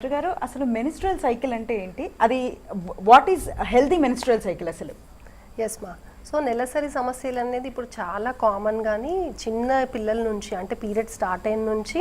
Doctor గారు అసలు menstrual cycle అంటే ఏంటి? అది what is healthy menstrual cycle అసలు? ఎస్ మా సో నెలసరి సమస్యలు అనేది ఇప్పుడు చాలా కామన్ కానీ చిన్న పిల్లల నుంచి అంటే పీరియడ్ స్టార్ట్ అయిన నుంచి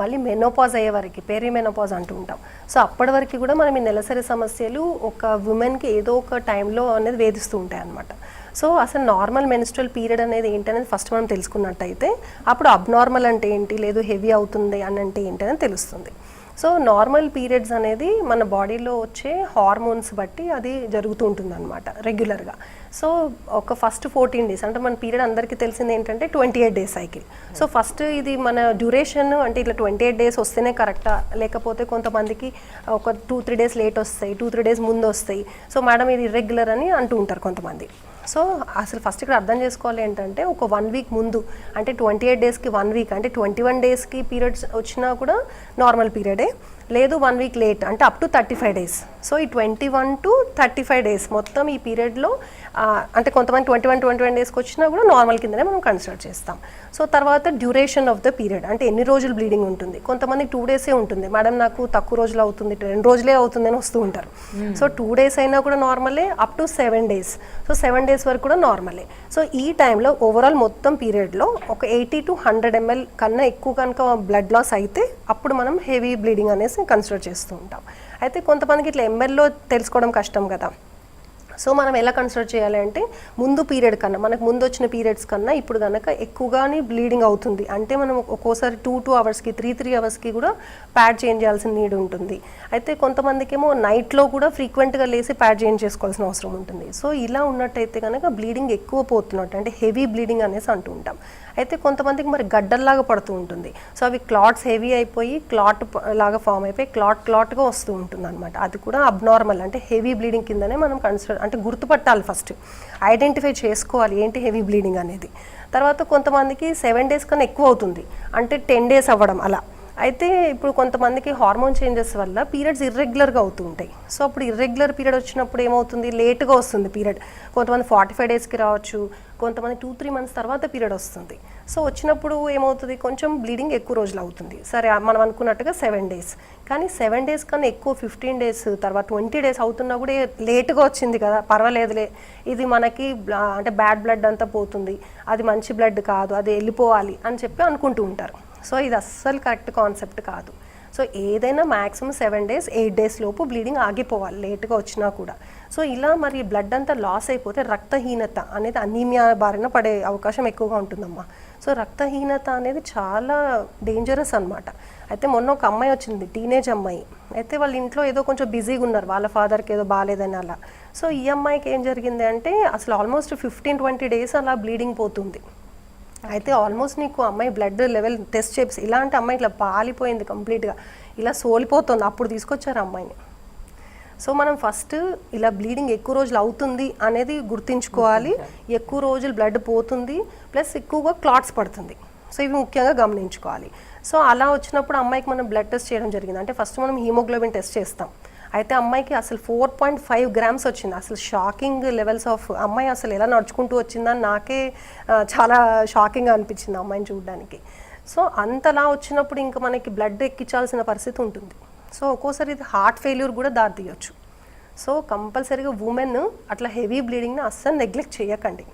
మళ్ళీ మెనోపాజ్ అయ్యే వరకు పేరీ మెనోపాజ్ అంటూ ఉంటాం. సో అప్పటి వరకు కూడా మనం ఈ నెలసరి సమస్యలు ఒక ఉమెన్కి ఏదో ఒక టైంలో అనేది వేధిస్తూ ఉంటాయి అనమాట సో అసలు నార్మల్ మెనిస్ట్రల్ పీరియడ్ అనేది ఏంటనేది ఫస్ట్ మనం తెలుసుకున్నట్టయితే అప్పుడు అబ్నార్మల్ అంటే ఏంటి? లేదు హెవీ అవుతుంది అని అంటే ఏంటి? అనేది తెలుస్తుంది. సో నార్మల్ పీరియడ్స్ అనేది మన బాడీలో వచ్చే హార్మోన్స్ బట్టి అది జరుగుతూ ఉంటుంది అనమాట రెగ్యులర్గా. సో ఒక ఫస్ట్ ఫోర్టీన్ డేస్ అంటే మన పీరియడ్ అందరికీ తెలిసింది ఏంటంటే twenty eight days cycle. So first ఇది మన డ్యూరేషన్ అంటే ఇట్లా ట్వంటీ ఎయిట్ డేస్ వస్తేనే కరెక్టా? లేకపోతే కొంతమందికి ఒక టూ త్రీ డేస్ లేట్ వస్తాయి టూ త్రీ డేస్ ముందు వస్తాయి సో మేడం ఇది ఇర్రెగ్యులర్ అని అంటూ ఉంటారు కొంతమంది. సో అసలు ఫస్ట్ ఇక్కడ అర్థం చేసుకోవాలి ఏంటంటే ఒక వన్ వీక్ ముందు అంటే ట్వంటీ ఎయిట్ డేస్కి వన్ వీక్ అంటే ట్వంటీ వన్ డేస్కి పీరియడ్స్ వచ్చినా కూడా నార్మల్ పీరియడే లేదు వన్ వీక్ లేట్ అంటే up to thirty five days so ఈ twenty one to thirty five days మొత్తం ఈ పీరియడ్లో అంటే కొంతమంది ట్వంటీ వన్ ట్వంటీ వన్ డేస్కి వచ్చినా కూడా నార్మల్ కిందనే మనం కన్సిడర్ చేస్తాం. సో తర్వాత డ్యూరేషన్ ఆఫ్ ద పీరియడ్ అంటే ఎన్ని రోజులు బ్లీడింగ్ ఉంటుంది. కొంతమంది టూ డేసే ఉంటుంది. మేడం నాకు తక్కువ రోజులు అవుతుంది రెండు రోజులే అవుతుంది అని వస్తూ ఉంటారు. సో టూ డేస్ అయినా కూడా నార్మలే up to seven days so seven days వరకు కూడా నార్మలే సో ఈ టైంలో ఓవరాల్ మొత్తం పీరియడ్లో ఒక ఎయిటీ టు హండ్రెడ్ ఎంఎల్ కన్నా ఎక్కువ కనుక బ్లడ్ లాస్ అయితే అప్పుడు మనం హెవీ బ్లీడింగ్ అనేసి కన్సిడర్ చేస్తూ ఉంటాం. అయితే కొంతమందికి ఇట్లా ఎంఎల్లో తెలుసుకోవడం కష్టం కదా. సో మనం ఎలా కన్సిడర్ చేయాలి అంటే ముందు పీరియడ్ కన్నా మనకు ముందు వచ్చిన పీరియడ్స్ కన్నా ఇప్పుడు కనుక ఎక్కువగానే బ్లీడింగ్ అవుతుంది. అంటే మనం ఒక్కోసారి టూ టూ అవర్స్కి త్రీ త్రీ అవర్స్కి కూడా ప్యాడ్ చేంజ్ చేయాల్సిన నీడ్ ఉంటుంది. అయితే కొంతమందికి ఏమో నైట్లో కూడా ఫ్రీక్వెంట్గా లేసి ప్యాడ్ చేంజ్ చేసుకోవాల్సిన అవసరం ఉంటుంది. సో ఇలా ఉన్నట్టయితే కనుక బ్లీడింగ్ ఎక్కువ పోతున్నట్టు అంటే హెవీ బ్లీడింగ్ అనేసి అంటూ ఉంటాం. అయితే కొంతమందికి మరి గడ్డల్లాగా పడుతూ ఉంటుంది. సో అవి క్లాట్స్ హెవీ అయిపోయి క్లాట్ లాగా ఫామ్ అయిపోయి క్లాట్ క్లాట్గా వస్తూ ఉంటుంది అనమాట అది కూడా అబ్నార్మల్ అంటే హెవీ బ్లీడింగ్ కిందనే మనం కన్సిడర్ అంటే గుర్తుపట్టాలి ఫస్ట్. ఐడెంటిఫై చేసుకోవాలి ఏంటి హెవీ బ్లీడింగ్ అనేది. తర్వాత కొంతమందికి సెవెన్ డేస్ కన్నా ఎక్కువ అవుతుంది. అంటే టెన్ డేస్ అవ్వడం అలా. అయితే ఇప్పుడు కొంతమందికి హార్మోన్ చేంజెస్ వల్ల పీరియడ్స్ ఇర్రెగ్యులర్గా అవుతూ ఉంటాయి. సో అప్పుడు ఇర్రెగ్యులర్ పీరియడ్ వచ్చినప్పుడు ఏమవుతుంది? లేట్గా వస్తుంది పీరియడ్. కొంతమంది ఫార్టీ ఫైవ్ డేస్కి రావచ్చు. కొంతమంది టూ త్రీ మంత్స్ తర్వాత పీరియడ్ వస్తుంది. సో వచ్చినప్పుడు ఏమవుతుంది? కొంచెం బ్లీడింగ్ ఎక్కువ రోజులు అవుతుంది. సరే మనం అనుకున్నట్టుగా సెవెన్ డేస్ కానీ సెవెన్ డేస్ కన్నా ఎక్కువ ఫిఫ్టీన్ డేస్ తర్వాత ట్వంటీ డేస్ అవుతున్నా కూడా లేట్గా వచ్చింది కదా. పర్వాలేదులే. ఇది మనకి అంటే బ్యాడ్ బ్లడ్ అంతా పోతుంది. అది మంచి బ్లడ్ కాదు. అది వెళ్ళిపోవాలి అని చెప్పి అనుకుంటూ ఉంటారు. సో ఇది అస్సలు కరెక్ట్ కాన్సెప్ట్ కాదు. సో ఏదైనా maximum seven days eight days లోపు బ్లీడింగ్ ఆగిపోవాలి లేట్గా వచ్చినా కూడా. సో ఇలా మరి బ్లడ్ అంతా లాస్ అయిపోతే రక్తహీనత అనేది అనీమియా బారిన పడే అవకాశం ఎక్కువగా ఉంటుందమ్మా. సో రక్తహీనత అనేది చాలా డేంజరస్ అన్నమాట. అయితే మొన్న ఒక అమ్మాయి వచ్చింది టీనేజ్ అమ్మాయి. అయితే వాళ్ళ ఇంట్లో ఏదో కొంచెం బిజీగా ఉన్నారు వాళ్ళ ఫాదర్కి ఏదో బాగాలేదని అలా. సో ఈ అమ్మాయికి ఏం జరిగింది అంటే అసలు ఆల్మోస్ట్ ఫిఫ్టీన్ ట్వంటీ డేస్ అలా బ్లీడింగ్ పోతుంది. అయితే ఆల్మోస్ట్ నీకు అమ్మాయి బ్లడ్ లెవెల్ టెస్ట్ చేసి ఇలాంటి అమ్మాయి ఇట్లా పాలిపోయింది కంప్లీట్గా ఇలా సోలిపోతుంది అప్పుడు తీసుకొచ్చారు అమ్మాయిని. సో మనం ఫస్ట్ ఇలా బ్లీడింగ్ ఎక్కువ రోజులు అవుతుంది అనేది గుర్తించుకోవాలి. ఎక్కువ రోజులు బ్లడ్ పోతుంది ప్లస్ ఎక్కువగా క్లాట్స్ పడుతుంది. సో ఇవి ముఖ్యంగా గమనించుకోవాలి. సో అలా వచ్చినప్పుడు అమ్మాయికి మనం బ్లడ్ టెస్ట్ చేయడం జరిగింది. అంటే ఫస్ట్ మనం హీమోగ్లోబిన్ టెస్ట్ చేస్తాం. అయితే అమ్మాయికి అసలు ఫోర్ పాయింట్ ఫైవ్ గ్రామ్స్ వచ్చింది. అసలు షాకింగ్ లెవెల్స్ ఆఫ్ అమ్మాయి అసలు ఎలా నడుచుకుంటూ వచ్చిందని నాకే చాలా షాకింగ్ అనిపించింది అమ్మాయిని చూడడానికి. సో అంతలా వచ్చినప్పుడు ఇంకా మనకి బ్లడ్ ఎక్కించాల్సిన పరిస్థితి ఉంటుంది. సో ఒక్కోసారి ఇది హార్ట్ ఫెయిల్యూర్ కూడా దారి తీయొచ్చు. సో కంపల్సరీగా ఉమెన్ అట్లా హెవీ బ్లీడింగ్ని అస్సలు నెగ్లెక్ట్ చేయకండి.